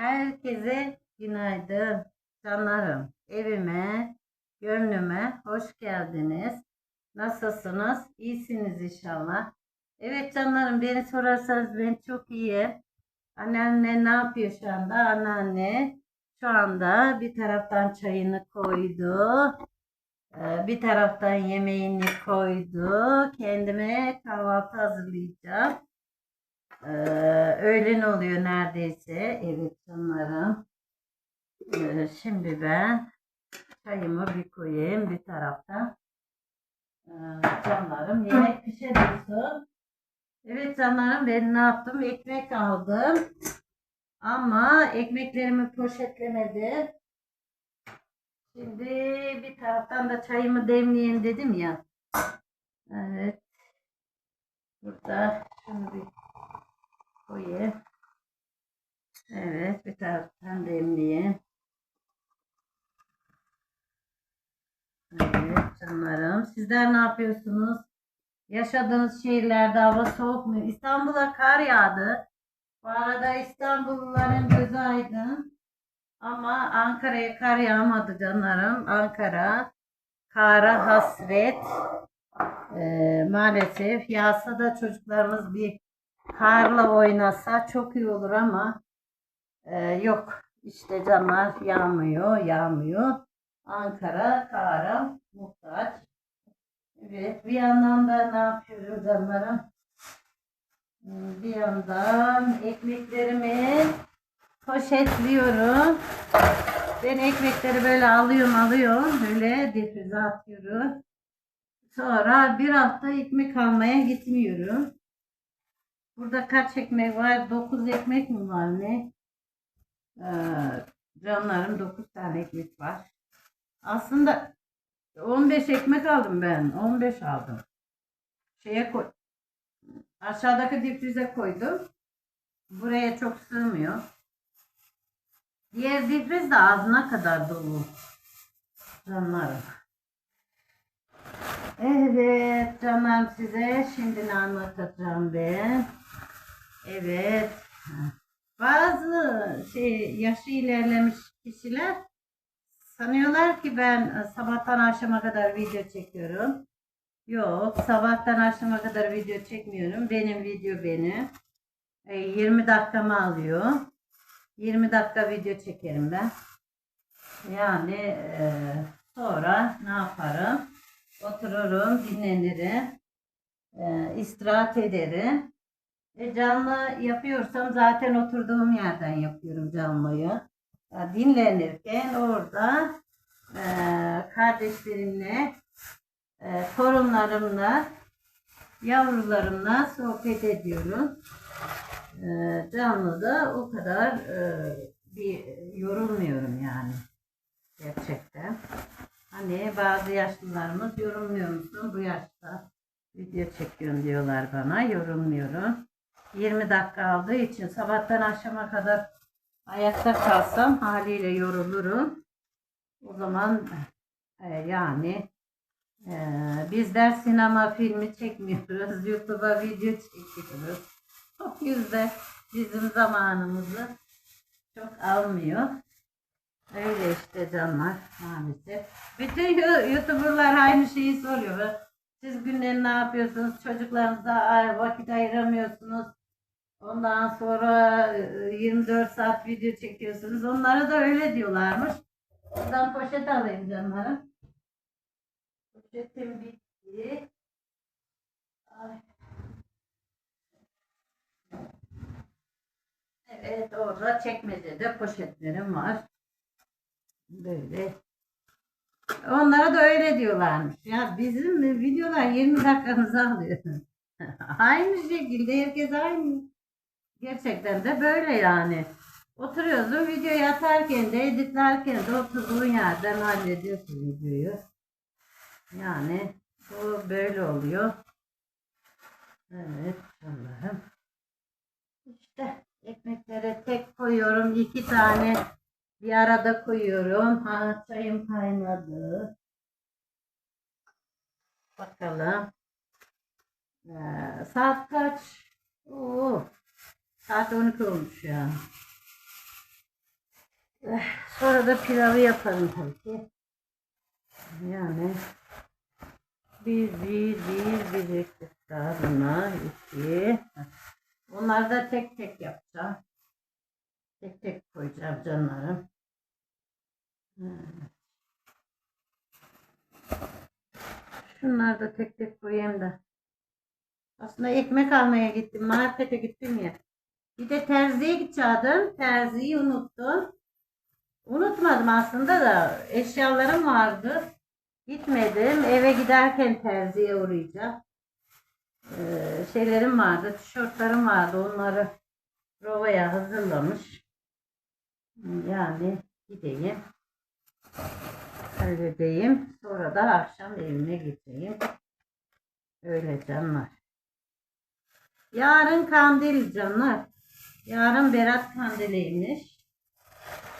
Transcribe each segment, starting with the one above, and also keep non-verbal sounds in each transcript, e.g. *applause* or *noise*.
Herkese günaydın canlarım. Evime, gönlüme hoş geldiniz. Nasılsınız? İyisiniz inşallah. Evet canlarım beni sorarsanız ben çok iyiyim. Anneanne ne yapıyor şu anda? Anneanne şu anda bir taraftan çayını koydu. Ee, Bir taraftan yemeğini koydu. Kendime kahvaltı hazırlayacağım. Ee, öğlen oluyor neredeyse. Evet canlarım. Ee, şimdi ben çayımı bir koyayım bir tarafta. Ee, canlarım yemek pişiriyorsun. Evet canlarım ben ne yaptım? Ekmek aldım. Ama ekmeklerimi poşetlemedim. Şimdi bir taraftan da çayımı demleyeyim dedim ya. Evet. Burada şunu bir koyayım. Evet bir taraftan demleyeyim. Evet canlarım. Sizler ne yapıyorsunuz? Yaşadığınız şehirlerde hava soğuk mu? İstanbul'a kar yağdı. Bu arada İstanbulluların gözü aydın. Ama Ankara'ya kar yağmadı canlarım. Ankara kara hasret. Ee, maalesef yağsa da çocuklarımız bir karla oynasa çok iyi olur ama e, yok işte canlar yağmıyor yağmıyor. Ankara kara muhtaç. Evet bir yandan da ne yapıyorum canlarım? Hmm, Bir yandan ekmeklerimi poşetliyorum. Ben ekmekleri böyle alıyorum alıyorum. Böyle defrize atıyorum. Sonra bir hafta ekmek almaya gitmiyorum. Burada kaç ekmek var? 9 ekmek mi var ne? Ee, canlarım 9 tane ekmek var. Aslında 15 ekmek aldım ben. 15 aldım. Şeye koy. Aşağıdaki difrize koydum. Buraya çok sığmıyor. Diğer difriz de ağzına kadar dolu. Canlarım. Evet canlarım size şimdi ne anlatacağım ben. Evet. Bazı şey yaşı ilerlemiş kişiler sanıyorlar ki ben sabahtan akşama kadar video çekiyorum. Yok sabahtan akşama kadar video çekmiyorum. Benim video benim. E, 20 dakikamı alıyor. 20 dakika video çekerim ben. Yani e, sonra ne yaparım? Otururum, dinlenirim, e, istirahat ederim. E, canlı yapıyorsam zaten oturduğum yerden yapıyorum canlıyı. Dinlenirken orada e, kardeşlerimle, e, torunlarımla, yavrularımla sohbet ediyorum. E, canlıda o kadar e, bir yorulmuyorum yani gerçekten. Hani bazı yaşlılarımız yorulmuyor musun bu yaşta video çekiyorsun diyorlar bana yorulmuyorum. 20 dakika aldığı için sabahtan akşama kadar ayakta kalsam haliyle yorulurum. O zaman e, yani e, bizler sinema filmi çekmiyoruz. *laughs* YouTube'a video çekiyoruz. O yüzden bizim zamanımızı çok almıyor. Öyle işte canlar maalesef. Bütün YouTuber'lar aynı şeyi soruyor. Siz günleri ne yapıyorsunuz? Çocuklarınıza vakit ayıramıyorsunuz. Ondan sonra e, 24 saat video çekiyorsunuz. Onlara da öyle diyorlarmış. Buradan poşet alayım canlarım. Poşetim bitti. Ay. Evet orada çekmecede poşetlerim var. Böyle. Onlara da öyle diyorlarmış. Ya bizim videolar 20 dakikamızı alıyor. *laughs* aynı şekilde herkes aynı. Gerçekten de böyle yani. Oturuyorsun videoyu atarken de editlerken de oturduğun yerden hallediyorsun videoyu. Yani bu böyle oluyor. Evet Allah'ım. İşte ekmeklere tek koyuyorum. iki tane bir arada koyuyorum. Ha çayım kaynadı. Bakalım. Ee, saat kaç? Oo, saat 12 olmuş ya. Eh, Sonra da pilavı yaparım tabii ki. Yani bir, bir, bir, bir eksik daha buna, iki. Onları da tek tek yapacağım. Tek tek koyacağım canlarım. Hmm. Şunları da tek tek koyayım da. Aslında ekmek almaya gittim. Markete gittim ya. Bir de terziye gidecektim. Terziyi unuttum. Unutmadım aslında da eşyalarım vardı. Gitmedim. Eve giderken terziye uğrayacağım. Ee, şeylerim vardı. Tişörtlerim vardı. Onları provaya hazırlamış. Yani gideyim. Halledeyim. Sonra da akşam evime gideyim. Öyle canlar. Yarın kandil canlar. Yarın Berat kandiliymiş.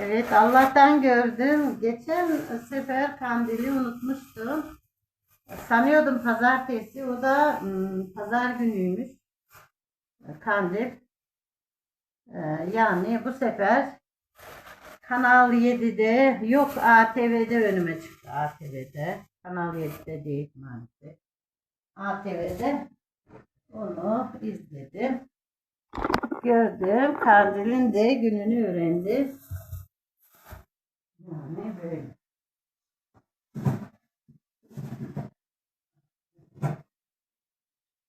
Evet Allah'tan gördüm. Geçen sefer kandili unutmuştum. Sanıyordum pazartesi. O da hmm, pazar günüymüş. Kandil. Ee, yani bu sefer Kanal 7'de yok ATV'de önüme çıktı ATV'de. Kanal 7'de değil maalesef. ATV'de onu izledim. Gördüm. Kandil'in de gününü öğrendim. Yani böyle.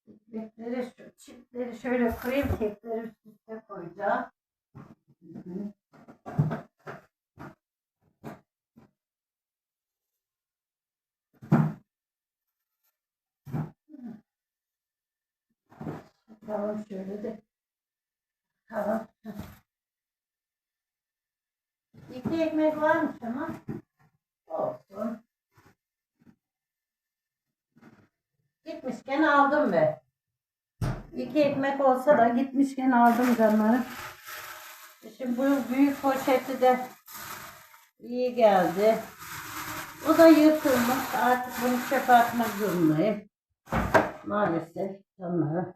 Ekmekleri, şu çipleri şöyle koyayım. Kekleri üst üste koyacağım. Tamam şöyle de. Tamam. İki ekmek varmış ama. Olsun. Gitmişken aldım be. İki ekmek olsa da gitmişken aldım canlarım. Şimdi bu büyük poşeti de iyi geldi. O da yırtılmış. Artık bunu çöpe atmak zorundayım. Maalesef canlarım.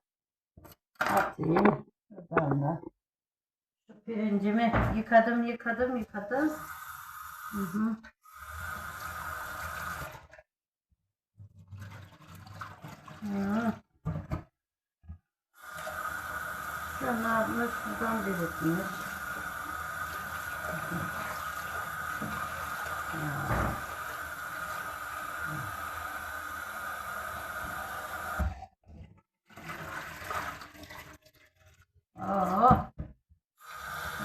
Atayım. Buradan da. Şu pirincimi yıkadım, yıkadım, yıkadım. Hı hı. Hı. Şunlarını şuradan belirtmiş. Oo.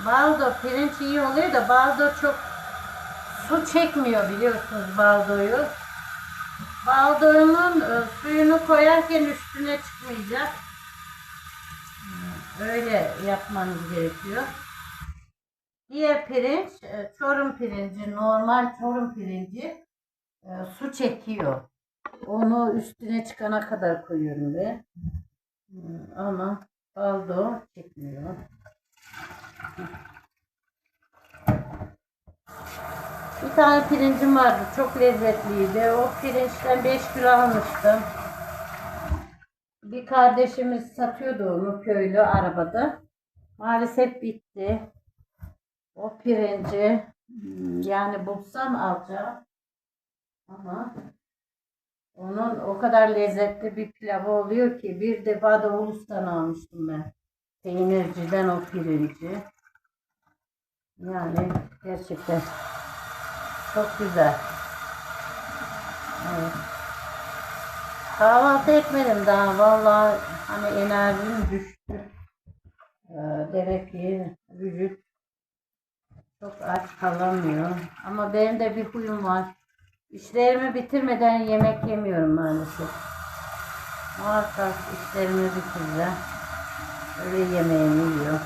Baldo pirinç iyi oluyor da baldo çok su çekmiyor biliyorsunuz baldoyu. Baldoyunun e, suyunu koyarken üstüne çıkmayacak. Hmm, Öyle yapmanız gerekiyor. Diğer pirinç, e, çorum pirinci, normal çorum pirinci e, su çekiyor. Onu üstüne çıkana kadar koyuyorum ben. Hmm, Ama baldo çekmiyor. Bir tane pirincim vardı. Çok lezzetliydi. O pirinçten 5 kilo almıştım. Bir kardeşimiz satıyordu onu köylü arabada. Maalesef bitti. O pirinci hmm, yani bulsam alacağım. Ama onun o kadar lezzetli bir pilavı oluyor ki bir defa da Ulus'tan almıştım ben. Peynirciden o pirinci. Yani gerçekten çok güzel. Evet. Kahvaltı etmedim daha. Vallahi hani enerjim düştü. Ee, demek ki vücut çok aç kalamıyor. Ama benim de bir huyum var. İşlerimi bitirmeden yemek yemiyorum maalesef. Muhakkak işlerimi bitireceğim. Öyle yemeğimi yiyor.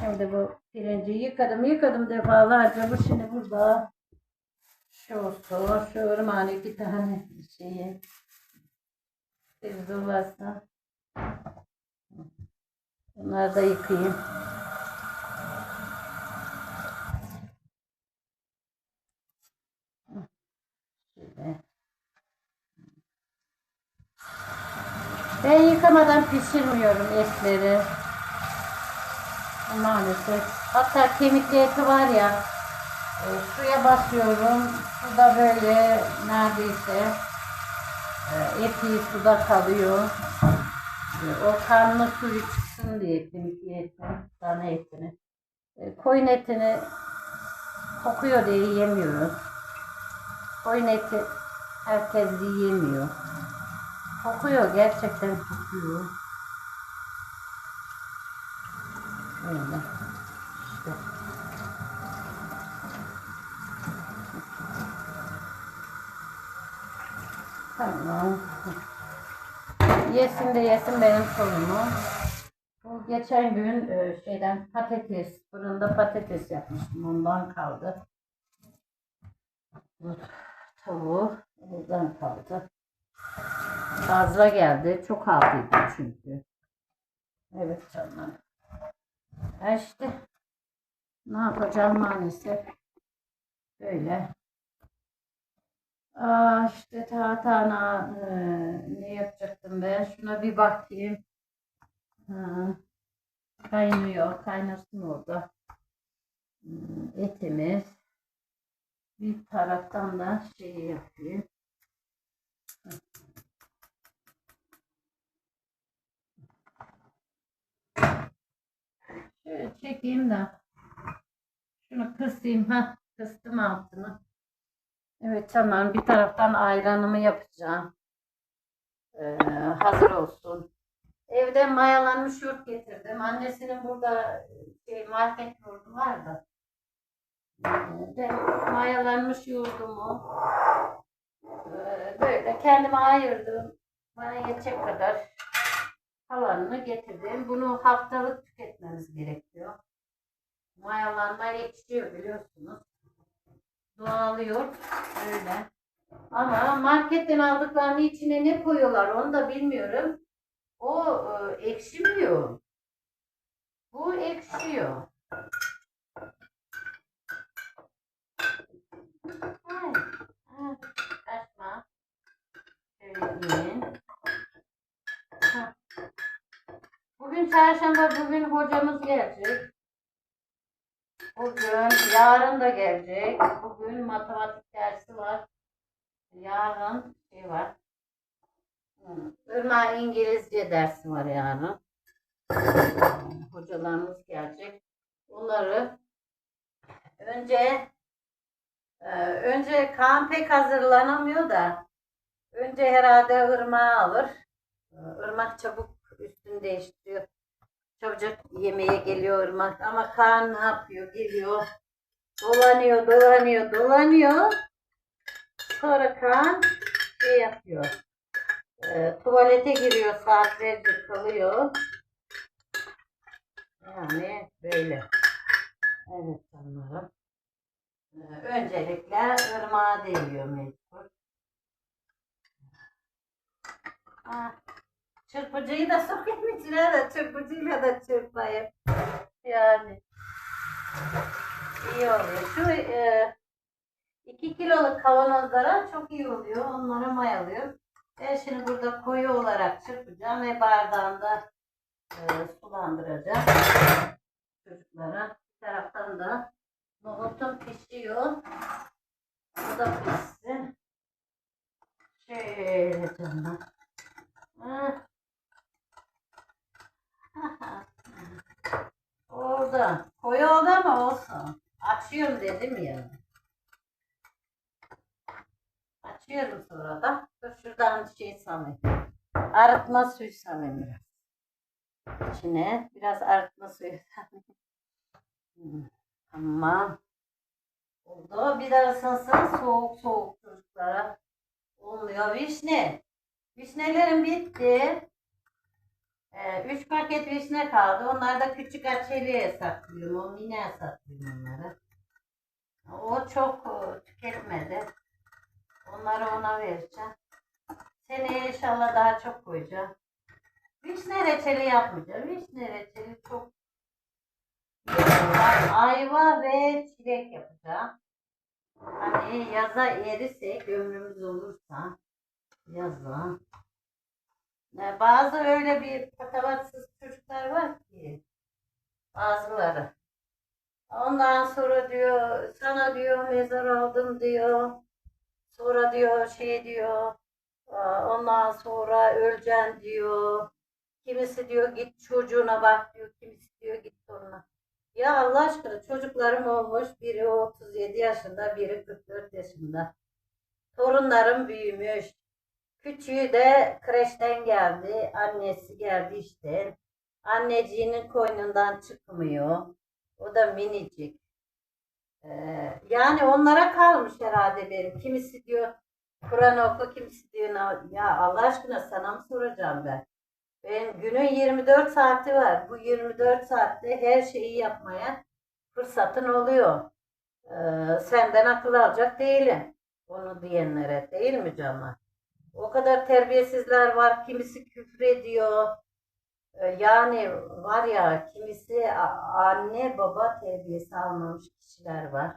Şimdi bu pirinci yıkadım yıkadım defalarca. Bu şimdi burada şu olsun, şu ırmağın iki tane şeyi Pirzolasın. Bunları da yıkayayım. Ben yıkamadan pişirmiyorum etleri. Maalesef. Hatta kemikli eti var ya e, suya basıyorum. Suda böyle neredeyse e, eti suda kalıyor. E, o kanlı suyu çıksın diye kemikli eti, dana etini. E, koyun etini kokuyor diye yemiyoruz. Koyun eti herkes yiyemiyor. Kokuyor gerçekten kokuyor. Öyle. İşte. Tamam. Yesin de yesin benim sorunum. Bu geçen gün e, şeyden patates, fırında patates yapmıştım. Ondan kaldı. Bu tavuğu buradan kaldı. Fazla geldi. Çok aldıydım çünkü. Evet canım. Ha işte ne yapacağım maalesef. Böyle. Aa işte tahtana ne yapacaktım ben? Şuna bir bakayım. Ha, kaynıyor. Kaynasın orada. Hmm, Etimiz. Bir taraftan da şeyi yapayım. Şöyle çekeyim de. Şunu kısayım. ha kıstım altını. Evet tamam. Bir taraftan ayranımı yapacağım. Ee, hazır olsun. Evde mayalanmış yoğurt getirdim. Annesinin burada şey, market yoğurdu var Ee, Ben mayalanmış yoğurdumu e, böyle kendime ayırdım. Bana yetecek kadar kalanını getirdim. Bunu haftalık tüketmemiz gerekiyor. Mayalanma yetişiyor biliyorsunuz. Doğal yoğurt öyle. Ama marketten aldıklarını içine ne koyuyorlar onu da bilmiyorum. O e, ekşimiyor. Bu ekşiyor. Bugün çarşamba, bugün hocamız gelecek. Bugün, yarın da gelecek. Bugün matematik dersi var. Yarın şey var. Irma İngilizce dersi var yarın. Hocalarımız gelecek. Bunları önce e, önce Kaan pek hazırlanamıyor da önce herhalde Irmak'ı alır. E, Irmak çabuk üstünü değiştiriyor. Çabucak yemeğe geliyor Irmak ama Kaan ne yapıyor? Geliyor. Dolanıyor, dolanıyor, dolanıyor. Sonra Kaan şey yapıyor. E, tuvalete giriyor saatlerce kalıyor. Yani böyle. Evet canlarım. E, öncelikle ırmağa değiyor mecbur. Ha, çırpıcıyı da sokayım içine de çırpıcıyla da çırpayım. Yani. iyi oluyor. Şu e, 2 kiloluk kavanozlara çok iyi oluyor. Onları mayalıyorum. Ben şimdi burada koyu olarak çırpacağım ve bardağında e, sulandıracağım. Çocuklara. Bir taraftan da nohutum pişiyor. Bu da pişsin. Şöyle canım. Ah. *laughs* Orada. Koyu oldu ama olsun. Açıyorum dedim ya. Açıyorum sonra da. Dur şuradan şey sanayım. Arıtma suyu sanayım biraz. İçine biraz arıtma suyu. Hmm, Tamam. Oldu. Bir de ısınsın soğuk soğuk çocuklara. Olmuyor. Vişne. Vişnelerim bitti. Ee, üç paket vişne kaldı. Onları da küçük açeliğe saklıyorum. O mine saklıyorum onları. O çok e, tüketmedi. Onları ona vereceğim. Seneye inşallah daha çok koyacağım. Vişne reçeli yapmayacağım. Vişne reçeli çok ayva ve çilek yapacağım. Hani yaza erirsek ömrümüz olursa yaza. Ne, Bazı öyle bir patavatsız çocuklar var ki Bazıları. Ondan sonra diyor sana diyor mezar aldım diyor. Sonra diyor şey diyor. "Aa, Ondan sonra öleceksin diyor. Kimisi diyor git çocuğuna bak diyor. Kimisi diyor git torununa. Ya Allah aşkına çocuklarım olmuş. Biri 37 yaşında, biri 44 yaşında. Torunlarım büyümüş. Küçüğü de kreşten geldi. Annesi geldi işte. Anneciğinin koynundan çıkmıyor. O da minicik. Ee, yani onlara kalmış herhalde benim. Kimisi diyor Kur'an oku, kimisi diyor "Na- ya Allah aşkına sana mı soracağım ben? Benim günün 24 saati var. Bu 24 saatte her şeyi yapmaya fırsatın oluyor. Ee, senden akıl alacak değilim. Onu diyenlere değil mi canlar? O kadar terbiyesizler var. Kimisi küfür ediyor. Ee, Yani var ya kimisi anne baba terbiyesi almamış kişiler var.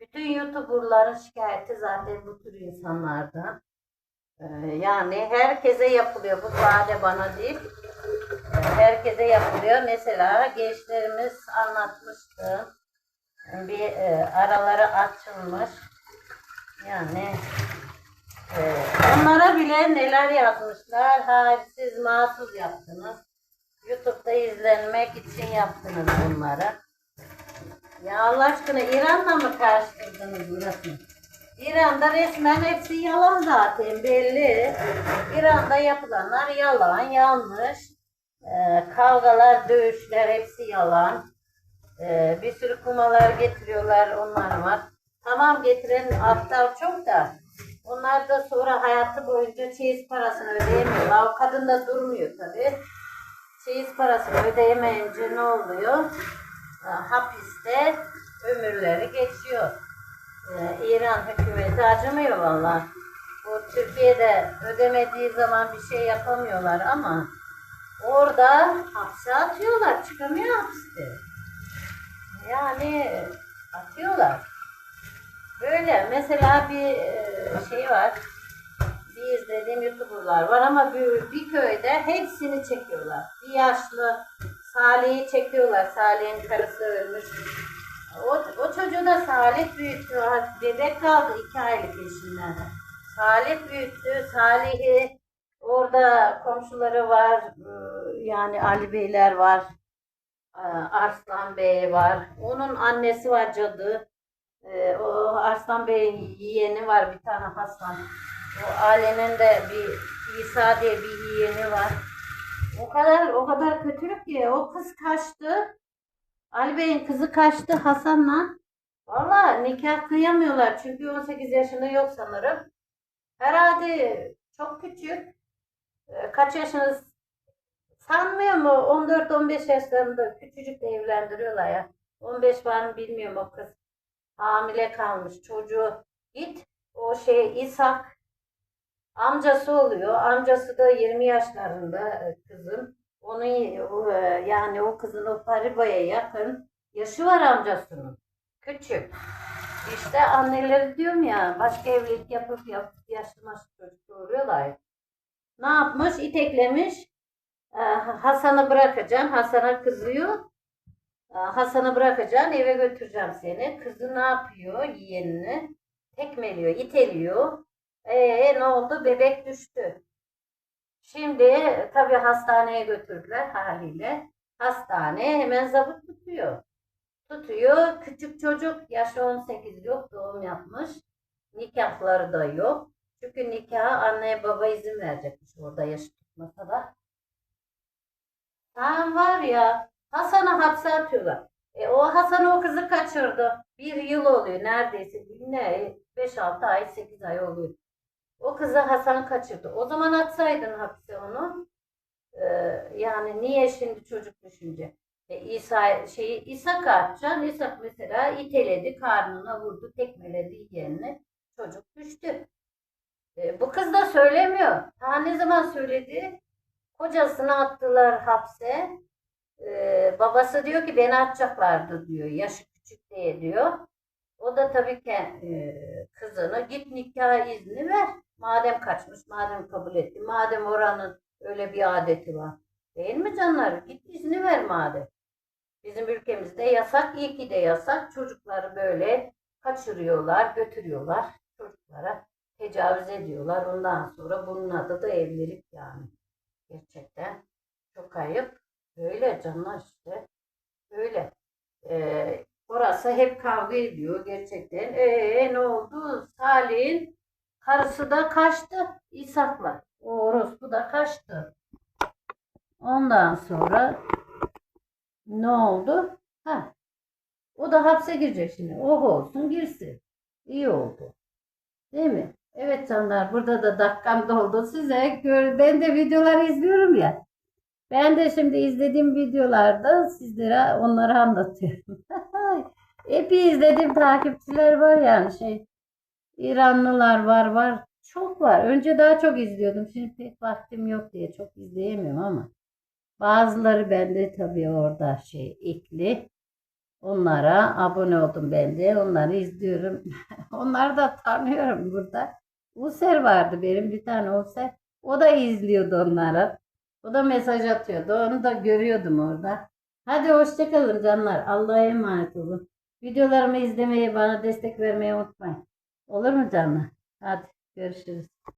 Bütün YouTuber'ların şikayeti zaten bu tür insanlardan. Ee, Yani herkese yapılıyor. Bu sade bana değil. Herkese yapılıyor. Mesela gençlerimiz anlatmıştı. Bir e, araları açılmış. Yani onlara bile neler yazmışlar. Hayır siz mahsus yaptınız. YouTube'da izlenmek için yaptınız bunları. Ya Allah aşkına İran'la mı karıştırdınız burasını? İran'da resmen hepsi yalan zaten belli. İran'da yapılanlar yalan, yanlış. Ee, kavgalar, dövüşler hepsi yalan. Ee, bir sürü kumalar getiriyorlar, onlar var. Tamam getiren aptal çok da. Onlar da sonra hayatı boyunca çeyiz parasını ödeyemiyorlar. O kadın da durmuyor tabii. Çeyiz parasını ödeyemeyince ne oluyor? Hapiste ömürleri geçiyor. Ee, İran hükümeti acımıyor valla. Bu Türkiye'de ödemediği zaman bir şey yapamıyorlar ama orada hapse atıyorlar. Çıkamıyor hapiste. Yani atıyorlar. Böyle mesela bir e, şey var. Bir izlediğim YouTuber'lar var ama bir, bir köyde hepsini çekiyorlar. Bir yaşlı Salih'i çekiyorlar. Salih'in karısı ölmüş. O, o çocuğu da Salih büyüttü. Bebek kaldı iki aylık eşinden. Salih büyüttü. Salih'i orada komşuları var. ıı, Yani Ali Beyler var. Aa, Arslan Bey var. Onun annesi var cadı. Ee, o Arslan Bey'in yeğeni var bir tane Hasan. O ailenin de bir İsa diye bir yeğeni var. O kadar o kadar kötülük ki o kız kaçtı. Ali Bey'in kızı kaçtı Hasan'la. Valla nikah kıyamıyorlar çünkü 18 yaşında yok sanırım. Herhalde çok küçük. Ee, Kaç yaşınız sanmıyor mu? 14-15 yaşlarında küçücük de evlendiriyorlar ya. 15 var mı bilmiyorum o kız. Hamile kalmış çocuğu. Git o şey İshak amcası oluyor. Amcası da 20 yaşlarında e, kızın. Onun e, yani o kızın o Pariba'ya yakın yaşı var amcasının. Küçük. İşte anneleri diyorum ya başka evlilik yapıp yapıp yaşlı maşlı çocuk doğuruyorlar. Ne yapmış? İteklemiş. Ee, Hasan'ı bırakacaksın. Hasan'a kızıyor. Hasan'ı bırakacaksın. Eve götüreceğim seni. Kızı ne yapıyor? Yeğenini. Tekmeliyor, iteliyor. Ee, ne oldu? Bebek düştü. Şimdi tabii hastaneye götürdüler haliyle. Hastane hemen zabıt tutuyor. Tutuyor. Küçük çocuk yaşı 18 yok doğum yapmış. Nikahları da yok. Çünkü nikaha anne baba izin verecekmiş orada yaşı tutmasa da. Tam var ya Hasan'ı hapse atıyorlar. E, o Hasan o kızı kaçırdı. Bir yıl oluyor neredeyse. Ne? 5-6 ay 8 ay oluyor. O kızı Hasan kaçırdı. O zaman atsaydın hapse onu. e, yani niye şimdi çocuk düşünce? E, İsa şeyi İshak atacaksın. İshak mesela iteledi, karnına vurdu, tekmeledi yeğenini. Çocuk düştü. E, bu kız da söylemiyor. Ta ne zaman söyledi? Kocasını attılar hapse. E, babası diyor ki beni atacaklardı diyor. Yaşı küçük diye diyor. O da tabii ki e, kızını git nikah izni ver. Madem kaçmış, madem kabul etti, madem oranın öyle bir adeti var. Değil mi canlar? Git izni ver madem. Bizim ülkemizde yasak, iyi ki de yasak. Çocukları böyle kaçırıyorlar, götürüyorlar. Çocuklara tecavüz ediyorlar. Ondan sonra bunun adı da evlilik yani. Gerçekten çok ayıp. Böyle canlar işte. Böyle. Ee, orası hep kavga ediyor gerçekten. Ee ne oldu? Salih'in karısı da kaçtı İshak'la. O orospu da kaçtı. Ondan sonra ne oldu? Ha. O da hapse girecek şimdi. Oh olsun girsin. İyi oldu. Değil mi? Evet canlar burada da dakikam doldu size. Ben de videoları izliyorum ya. Ben de şimdi izlediğim videolarda sizlere onları anlatıyorum. *laughs* Epey izlediğim takipçiler var yani şey İranlılar var var. Çok var. Önce daha çok izliyordum. Şimdi pek vaktim yok diye çok izleyemiyorum ama. Bazıları bende tabii orada şey ekli. Onlara abone oldum ben de. Onları izliyorum. *laughs* Onları da tanıyorum burada. User vardı benim bir tane User. O da izliyordu onları. O da mesaj atıyordu. Onu da görüyordum orada. Hadi hoşçakalın canlar. Allah'a emanet olun. Videolarımı izlemeyi, bana destek vermeyi unutmayın. Olur mu canlar? Hadi görüşürüz.